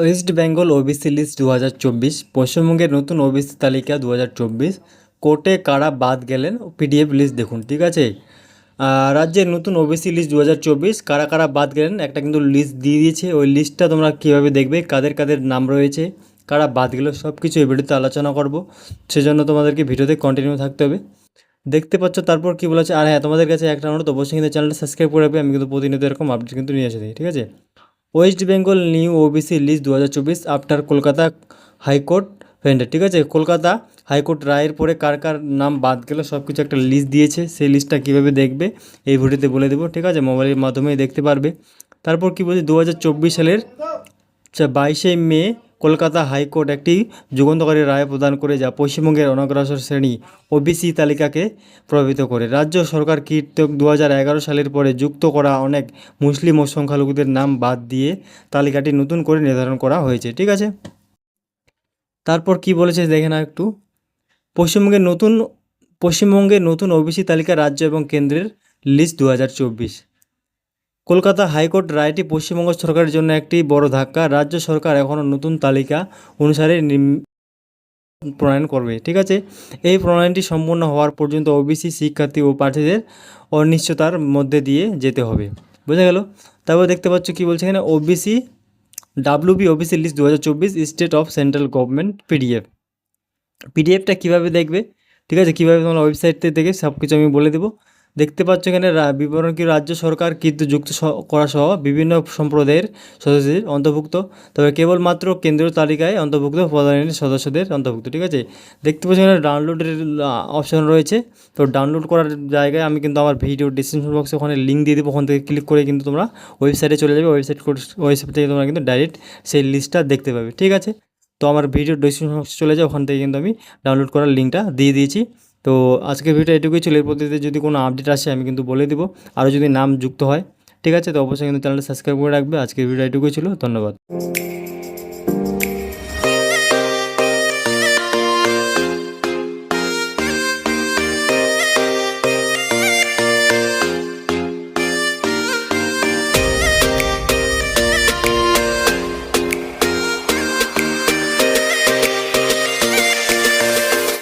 West Bengal OBC list দু হাজার চব্বিশ, পশ্চিমবঙ্গের নতুন ওবিসি তালিকা দু হাজার চব্বিশ, কোর্টে কারা বাদ গেলেন পিডিএফ লিস্ট দেখুন, ঠিক আছে? রাজ্যের নতুন ওবিসি লিস্ট দু হাজার চব্বিশ, কারা কারা বাদ গেলেন একটা কিন্তু লিস্ট দিয়ে দিয়েছে, ওই লিস্টটা তোমরা কীভাবে দেখবে, কাদের কাদের নাম রয়েছে, কারা বাদ গেল সব কিছু এই ভিডিওতে আলোচনা করব, সেজন্য তোমাদেরকে ভিডিওতে কন্টিনিউ থাকতে হবে। দেখতে পাচ্ছ তারপর কি বলেছে আর হ্যাঁ তোমাদের কাছে একটা অনুরোধ, অবশ্যই কিন্তু চ্যানেলটা সাবস্ক্রাইব করে আমি কিন্তু প্রতিনিয়ত এরকম আপডেট কিন্তু নিয়ে দিই ঠিক আছে? West Bengal new OBC list দু হাজার চব্বিশ আফটার কলকাতা হাইকোর্ট ফেন্ডে ঠিক আছে? কলকাতা হাইকোর্ট রায়ের পরে কার কার নাম বাদ গেল সব কিছু একটা লিস্ট দিয়েছে। সেই লিস্টটা কীভাবে দেখবে, এই ভিডিওতে বলে দেবো, ঠিক আছে? মোবাইলের মাধ্যমে দেখতে পারবে। তারপর কি বলছে? দু হাজার চব্বিশ সালের বাইশে মে কলকাতা হাইকোর্ট একটি যুগান্তকারী রায় প্রদান করে যা পশ্চিমবঙ্গের অনগ্রসর শ্রেণি ওবিসি তালিকাকে প্রভাবিত করে। রাজ্য সরকার কীর্তক দু সালের পরে যুক্ত করা অনেক মুসলিম ও সংখ্যালঘুদের নাম বাদ দিয়ে তালিকাটি নতুন করে নির্ধারণ করা হয়েছে? ঠিক আছে? তারপর কি বলেছে দেখে না একটু। পশ্চিমবঙ্গের নতুন পশ্চিমবঙ্গের নতুন ওবিসি তালিকা রাজ্য এবং কেন্দ্রের লিস্ট দু হাজার চব্বিশ। কলকাতা হাইকোর্ট রায়টি পশ্চিমবঙ্গ সরকারের জন্য একটি বড় ধাক্কা। রাজ্য সরকার এখনও নতুন তালিকা অনুসারে প্রণয়ন করবে, ঠিক আছে? এই প্রণয়নটি সম্পূর্ণ হওয়ার পর্যন্ত ওবিসি শিক্ষার্থী ও প্রার্থীদের অনিশ্চয়তার মধ্যে দিয়ে যেতে হবে। বোঝা গেল? তারপর দেখতে পাচ্ছ কি বলছে এখানে? ওবিসি, ডাব্লিউবি ওবিসি লিস্ট দু হাজার চব্বিশ, state of central government PDF. পিডিএফটা কীভাবে দেখবে? ঠিক আছে? কীভাবে তোমরা ওয়েবসাইট থেকে সব কিছু আমি বলে দেবো। দেখতে পাচ্ছ এখানে বিবরণ কি রাজ্য সরকার কিন্তু যুক্ত করা সহ বিভিন্ন সম্প্রদায়ের সদস্যদের অন্তর্ভুক্ত। তবে কেবলমাত্র কেন্দ্রীয় তালিকায় অন্তর্ভুক্ত প্রধানের সদস্যদের অন্তর্ভুক্ত, ঠিক আছে? দেখতে পাচ্ছ এখানে ডাউনলোডের অপশন রয়েছে। তো ডাউনলোড করার জায়গায় আমি কিন্তু আমার ভিডিও ডিসক্রিপশন বক্সে ওখানে লিঙ্ক দিয়ে দেবো। ওখান থেকে ক্লিক করে কিন্তু তোমরা ওয়েবসাইটে চলে যাবে। ওয়েবসাইট ওয়েবসাইট থেকে তোমরা কিন্তু ডাইরেক্ট সেই লিস্টটা দেখতে পাবে, ঠিক আছে? তো আমার ভিডিও ডিসক্রিপশন বক্সে চলে যাও। ওখান থেকে কিন্তু আমি ডাউনলোড করার লিঙ্কটা দিয়ে দিয়েছি। তো আজকের ভিডিও এটুকুই ছিল। এর প্রতিতে যদি কোনো আপডেট আসে, আমি কিন্তু বলে দিব। আরও যদি নাম যুক্ত হয়, ঠিক আছে? তো অবশ্যই কিন্তু চ্যানেলটা সাবস্ক্রাইব করে রাখবে। আজকের ভিডিও এটুকুই ছিল। ধন্যবাদ।